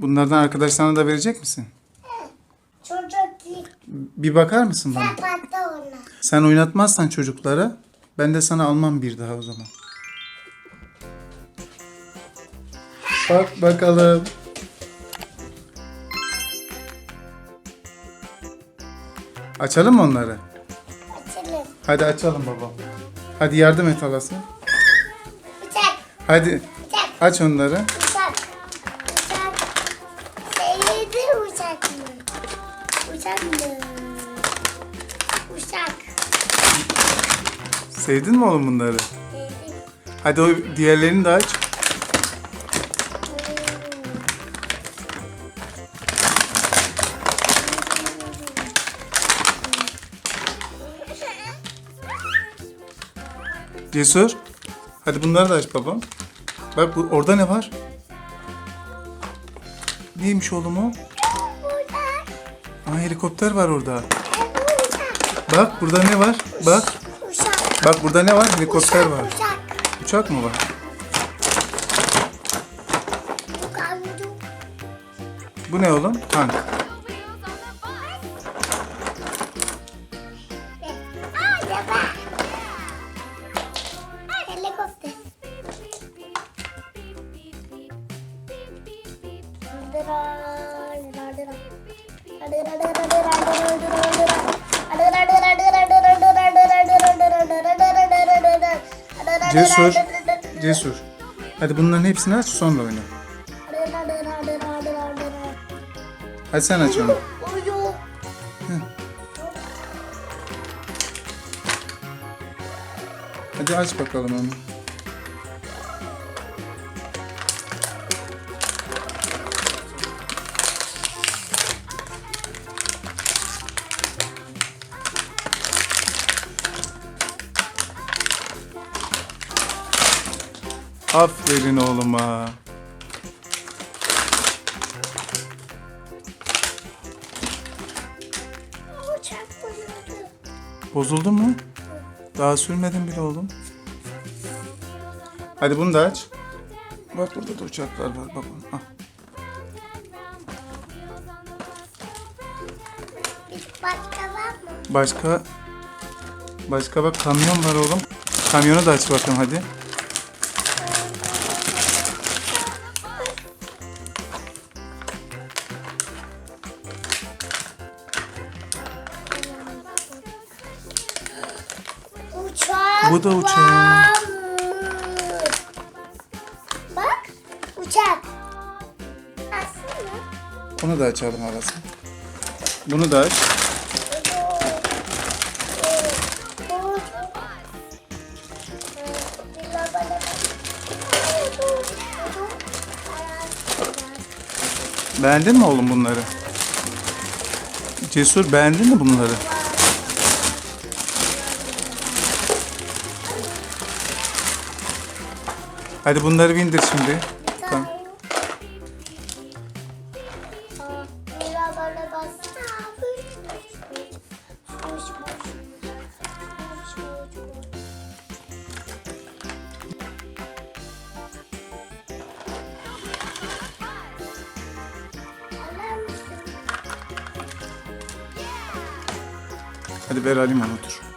Bunlardan arkadaşlarına da verecek misin? Çocuk değil. Bir bakar mısın bana? Kapattı onu. Sen oynatmazsan çocuklara ben de sana almam bir daha o zaman. Bak bakalım. Açalım mı onları? Açalım. Hadi açalım baba. Hadi yardım et halası. Uçak. Hadi Uçak. aç onları. Uçak. Uçak. Sevdi uçak mı? Uçak mı? Uçak. Sevdin mi oğlum bunları? Sevdi. Hadi o diğerlerini de aç. Cesur. Hadi bunları da aç babam. Bak bu, orada ne var? Neymiş oğlum o? Uçak. Aa, helikopter var orada. Uçak. Bak burada ne var? Bak. Uçak. Bak burada ne var? Helikopter var. Uçak. Uçak mı var? Uçak. Bu ne oğlum? Tank. Cesur. Cesur. Hadi bunların hepsini aç sonra oyna. Hadi sen aç onu. Hadi aç bakalım onu. Aferin oğluma. Uçak bozuldu. Mu? Daha sürmedim bile oğlum. Hadi bunu da aç. Bak burada da uçaklar var. Bak onu. Al. Başka var mı? Başka başka bak kamyon var oğlum. Kamyonu da aç bakalım hadi. Bu da uçak. Bak uçak. Aslında. Onu da açalım arası. Bunu da aç. Beğendin mi oğlum bunları? Cesur beğendin mi bunları? Hadi bunları bindir şimdi. Hadi ver alayım onu otur.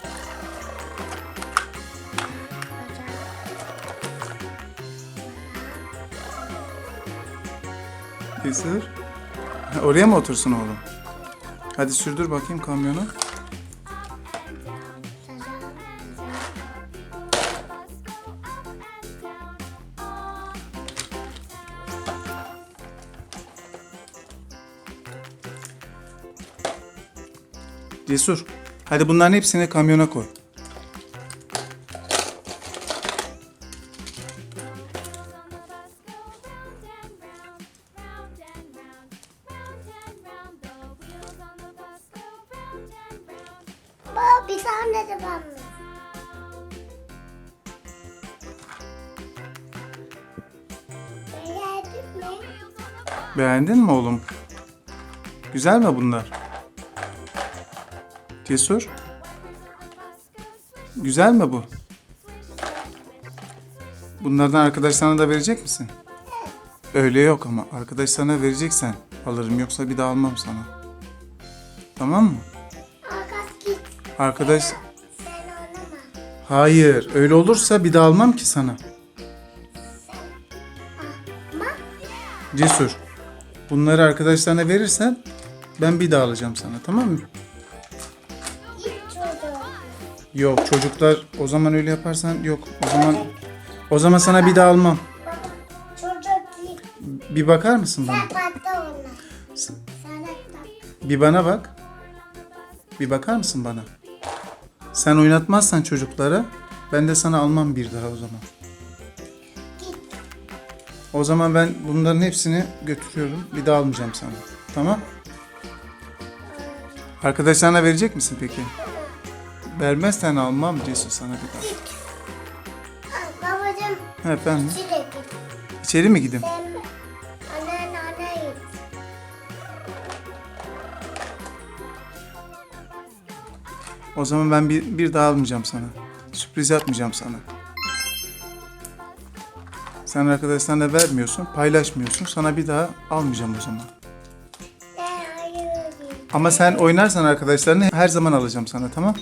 Ha, Oraya mı otursun oğlum? Hadi sürdür bakayım kamyonu. Cesur. Hadi bunların hepsini kamyona koy. Baba bir tane de? Beğendin mi? Beğendin mi oğlum? Güzel mi bunlar? Cesur. Güzel mi bu? Bunlardan arkadaşlarına da verecek misin? Öyle yok ama arkadaş sana vereceksen alırım yoksa bir daha almam sana. Tamam mı? Arkadaş hayır öyle olursa bir daha almam ki sana. Cesur. Bunları arkadaşlarına verirsen ben bir daha alacağım sana tamam mı? Yok çocuklar o zaman öyle yaparsan yok. O zaman o zaman sana bir daha almam. Bir bakar mısın bana? Bir bana bak. Bir bakar mısın bana? Sen oynatmazsan çocuklara ben de sana almam bir daha o zaman. Git. O zaman ben bunların hepsini götürüyorum. Bir daha almayacağım sana. Tamam? Arkadaşlarına verecek misin peki? Vermezsen almam Cesur sana bir daha. Ha, efendim? içine git. İçeri mi gideyim? O zaman ben bir, bir daha almayacağım sana. Sürpriz yapmayacağım sana. Sen arkadaşlarına vermiyorsun, paylaşmıyorsun. Sana bir daha almayacağım o zaman. Ama sen oynarsan arkadaşlarını her zaman alacağım sana tamam?